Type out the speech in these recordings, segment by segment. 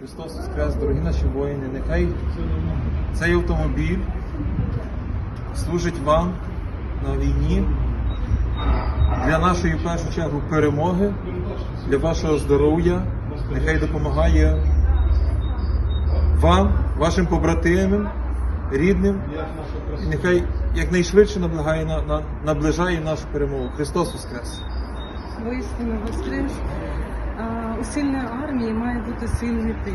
Христос Воскрес, дорогі наші воїни, нехай цей автомобіль служить вам на війні для нашої в першу чергу перемоги, для вашого здоров'я, нехай допомагає вам, вашим побратимам, рідним, і нехай якнайшвидше наближає, на, на, наближає нашу перемогу. Христос Воскрес! Воістину воскрес. У сильної армії має бути сильний тил.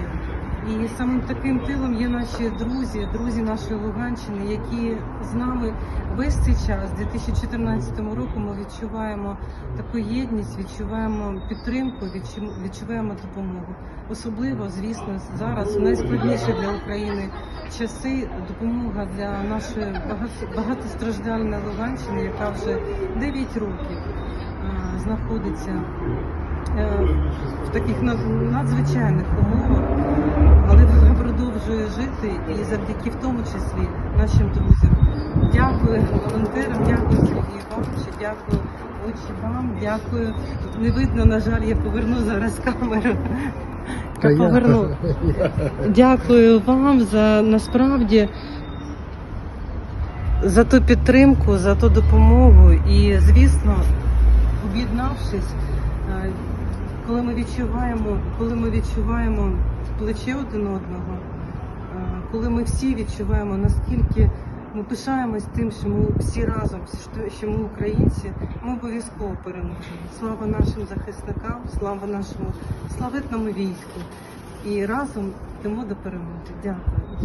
І самим таким тилом є наші друзі, друзі нашої Луганщини, які з нами весь цей час, з 2014 року, ми відчуваємо таку єдність, відчуваємо підтримку, відчу- відчуваємо допомогу. Особливо, звісно, зараз найскладніші для України часи допомога для нашої багато- багатостраждальної Луганщини, яка вже 9 років знаходиться в таких над- надзвичайних умовах, але продовжує жити і завдяки в тому числі нашим друзям. Дякую волонтерам, дякую Сергію Івановичу, дякую очі вам, дякую. Не видно, на жаль, я поверну зараз камеру. Та Я я- поверну. Дякую вам за насправді за ту підтримку, за ту допомогу. І, звісно, об'єднавшись, е, коли ми відчуваємо, коли ми відчуваємо плече один одного, е, коли ми всі відчуваємо, наскільки ми пишаємось тим, що ми всі разом, що- ми українці, ми обов'язково переможемо. Слава нашим захисникам, слава нашому славетному війську. І разом йдемо до перемоги. Дякую.